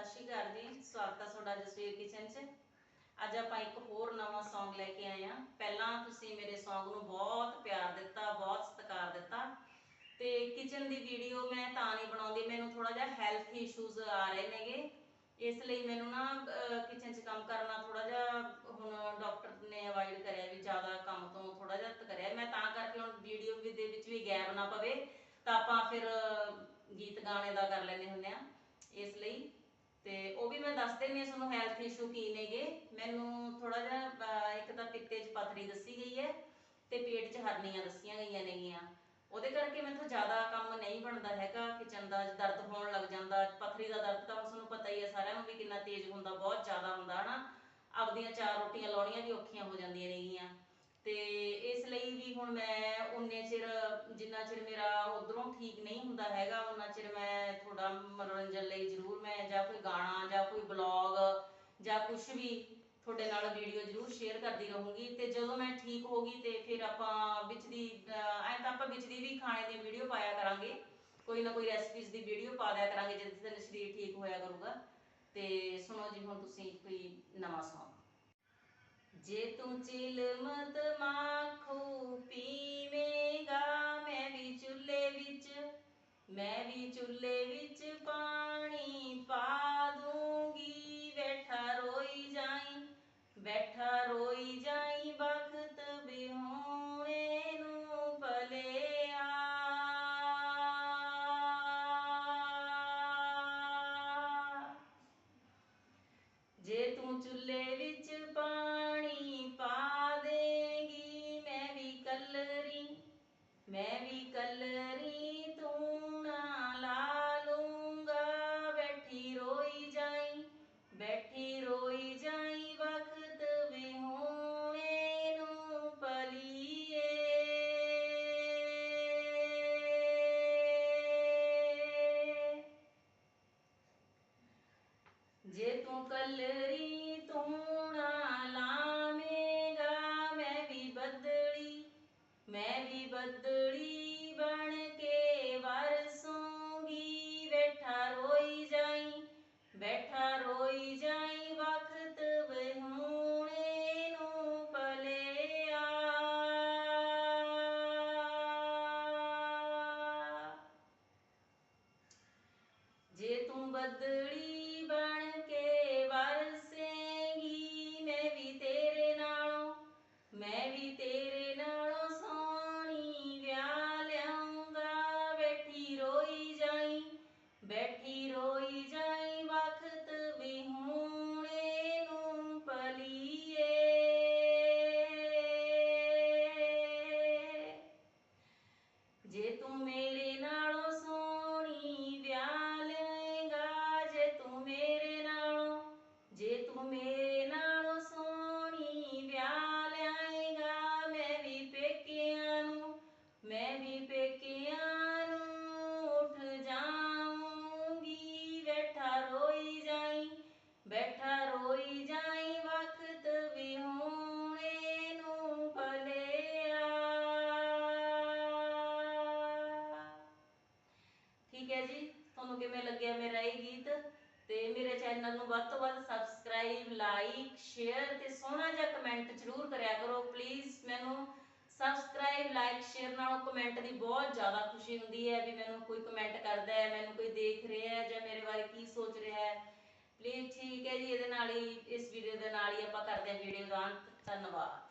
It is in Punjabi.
ਸਤਿ ਸ਼੍ਰੀ ਅਕਾਲ ਜੀ, ਸਵਾਗਤ ਹੈ ਤੁਹਾਡਾ ਜਸਵੀਰ ਕਿਚਨ 'ਚ। ਅੱਜ ਆਪਾਂ ਇੱਕ ਹੋਰ ਨਵਾਂ Song ਲੈ ਕੇ ਆਏ ਆ ਪਹਿਲਾਂ ਤੁਸੀਂ ਮੇਰੇ Song ਨੂੰ ਬਹੁਤ ਪਿਆਰ ਦਿੱਤਾ, ਬਹੁਤ ਸਤਿਕਾਰ ਦਿੱਤਾ। ਤੇ ਕਿਚਨ ਦੀ ਵੀਡੀਓ ਮੈਂ ਤਾਂ ਨਹੀਂ ਬਣਾਉਂਦੀ, ਮੈਨੂੰ ਥੋੜਾ ਜਿਹਾ ਹੈਲਥ ਇਸ਼ੂਜ਼ ਆ ਰਹੇ ਨੇਗੇ। ਇਸ ਲਈ ਮੈਨੂੰ ਨਾ ਕਿਚਨ 'ਚ ਕੰਮ ਕਰਨਾ ਥੋੜਾ ਜਿਹਾ ਹੁਣ ਡਾਕਟਰ ਨੇ ਅਵਾਇਡ ਕਰਿਆ ਵੀ ਜ਼ਿਆਦਾ ਕੰਮ ਤੋਂ ਥੋੜਾ ਜਿਹਾ ਕਰਿਆ। ਮੈਂ ਤਾਂ ਕਰਕੇ ਹੁਣ ਵੀਡੀਓ ਦੇ ਵਿੱਚ ਵੀ ਗੈਪ ਨਾ ਪਵੇ, ਤਾਂ ਆਪਾਂ ਫਿਰ ਗੀਤ ਗਾਣੇ ਦਾ ਕਰ ਲੈਂਦੇ ਹੁੰਦੇ ਆ ਇਸ ਲਈ ਤੇ ਉਹ ਵੀ ਮੈਂ ਦੱਸ ਦਿੰਦੀ ਹਾਂ ਤੁਹਾਨੂੰ ਹੈਲਥ ਇਸ਼ੂ ਕੀ ਨੇਗੇ। ਮੈਨੂੰ ਥੋੜਾ ਜਿਹਾ ਇੱਕ ਤਾਂ ਪਿੱਤੇ 'ਚ ਪਥਰੀ ਦੱਸੀ ਗਈ ਹੈ ਤੇ ਪੇਟ 'ਚ ਹਰਨੀਆਂ ਦੱਸੀਆਂ ਗਈਆਂ ਨੇਗੀਆਂ। ਉਹਦੇ ਕਰਕੇ ਮੈਥੋਂ ਜ਼ਿਆਦਾ ਕੰਮ ਨਹੀਂ ਬਣਦਾ ਹੈਗਾ ਕਿਚਨ ਦਾ ਦਰਦ ਹੋਣ ਲੱਗ ਜਾਂਦਾ। ਪਥਰੀ ਦਾ ਦਰਦ ਤਾਂ ਤੁਹਾਨੂੰ ਪਤਾ ਹੀ ਹੈ ਸਾਰਿਆਂ ਨੂੰ ਵੀ ਕਿੰਨਾ ਤੇਜ਼ ਹੁੰਦਾ, ਬਹੁਤ ਜ਼ਿਆਦਾ ਹੁੰਦਾ, ਹਨਾ? ਆਪਦੀਆਂ ਚਾਰ ਰੋਟੀਆਂ ਲਾਉਣੀਆਂ ਵੀ ਔਖੀਆਂ ਹੋ ਜਾਂਦੀਆਂ ਨੇਗੀਆਂ। ਤੇ ਇਸ ਲਈ ਵੀ ਹੁਣ ਮੈਂ ਉਨੇ ਚਿਰ, ਜਿੰਨਾ ਚਿਰ ਮੇਰਾ ਉਧਰੋਂ ਠੀਕ ਨਹੀਂ ਹੁੰਦਾ ਹੈਗਾ, ਉਨਾ ਚਿਰ ਮੈਂ ਥੋੜਾ ਮਨੋਰੰਜਨ ਲਈ ਜ਼ਰੂਰ ਮੈਂ ਜਾਂ ਕੁਝ ਵੀ ਤੁਹਾਡੇ ਨਾਲ ਵੀਡੀਓ ਜ਼ਰੂਰ ਸ਼ੇਅਰ ਕਰਦੀ ਰਹੂੰਗੀ ਤੇ ਜਦੋਂ ਮੈਂ ਠੀਕ ਹੋ ਗਈ ਤੇ ਫਿਰ ਆਪਾਂ ਵਿੱਚ ਦੀ ਐ ਤਾਂ ਆਪਾਂ ਵਿੱਚ ਦੀ ਵੀ ਖਾਣੇ ਦੀ ਵੀਡੀਓ ਪਾਇਆ ਕਰਾਂਗੇ। ਕੋਈ ਨਾ ਕੋਈ ਰੈਸਪੀਜ਼ ਦੀ ਵੀਡੀਓ ਪਾ ਦਿਆ ਕਰਾਂਗੇ ਜਿਸ ਦਿਨ ਸਰੀਰ ਠੀਕ ਹੋਇਆ ਕਰੂਗਾ। ਤੇ ਸੁਣੋ ਜੀ, ਹੁਣ ਤੁਸੀਂ ਕੋਈ ਨਵਾਂ Song ਜੇ ਤੂੰ ਚਿਲਮਤ ਮਾਖੂ, ਪੀਵੇਂਗਾ ਮੈਂ ਵੀ ਚੁੱਲ੍ਹੇ ਵਿੱਚ, ਮੈਂ ਵੀ ਚੁੱਲ੍ਹੇ ਜੇ ਤੂੰ ਚੁੱਲ੍ਹੇ ਵਿੱਚ ਪਾਣੀ ਪਾ ਦੇਗੀ, ਮੈਂ ਵੀ ਕਲਰੀ, ਮੈਂ ਵੀ ਕਲਰੀ, ਤੂੰ ਨਾ ਲਾ ਲੂੰਗਾ। ਬੈਠੀ ਰੋਈ ਜਾਈ, ਬੈਠੀ ਰੋਈ ਜਾਈ, ਵਕਤ ਵਿਹੋਣੇ ਨੂੰ ਪਲੀਏ ਜੇ ਤੂੰ ਕਲਰੀ ਜੇ ਤੂੰ ਬੱਦਲੀ ਬਣ ਬੈਠਾ ਰੋਈ ਜਾਈ ਵਕਤ ਵਿਹੂਣੇ ਨੂੰ ਭਲਿਆ। ਠੀਕ ਹੈ ਜੀ, ਤੁਹਾਨੂੰ ਕਿਵੇਂ ਲੱਗਿਆ ਮੇਰਾ ਇਹ ਗੀਤ? ਤੇ ਮੇਰੇ ਚੈਨਲ ਨੂੰ ਵੱਧ ਤੋਂ ਵੱਧ ਸਬਸਕ੍ਰਾਈਬ ਲਾਈਕ ਸ਼ੇਅਰ ਤੇ ਸੋਹਣਾ ਜਿਹਾ ਕਮੈਂਟ ਜ਼ਰੂਰ ਕਰਿਆ ਕਰੋ। ਪਲੀਜ਼ ਮੈਨੂੰ ਸਬਸਕ੍ਰਾਈਬ ਲਾਈਕ ਸ਼ੇਅਰ ਨਾਲ ਕਮੈਂਟ ਦੀ ਬਹੁਤ ਜ਼ਿਆਦਾ ਖੁਸ਼ੀ ਹੁੰਦੀ ਹੈ ਵੀ ਮੈਨੂੰ ਕੋਈ ਕਮੈਂਟ ਕਰਦਾ ਹੈ, ਮੈਨੂੰ ਕੋਈ ਦੇਖ ਰਿਹਾ ਹੈ ਜਾਂ ਮੇਰੇ ਬਾਰੇ ਕੀ ਸੋਚ ਰਿਹਾ ਹੈ। ਪਲੀਜ਼ ਠੀਕ ਹੈ ਜੀ, ਇਹਦੇ ਨਾਲ ਹੀ, ਇਸ ਵੀਡੀਓ ਦੇ ਨਾਲ ਹੀ ਆਪਾਂ ਕਰਦੇ ਹਾਂ ਵੀਡੀਓ ਦਾ ਅੰਤ। ਧੰਨਵਾਦ।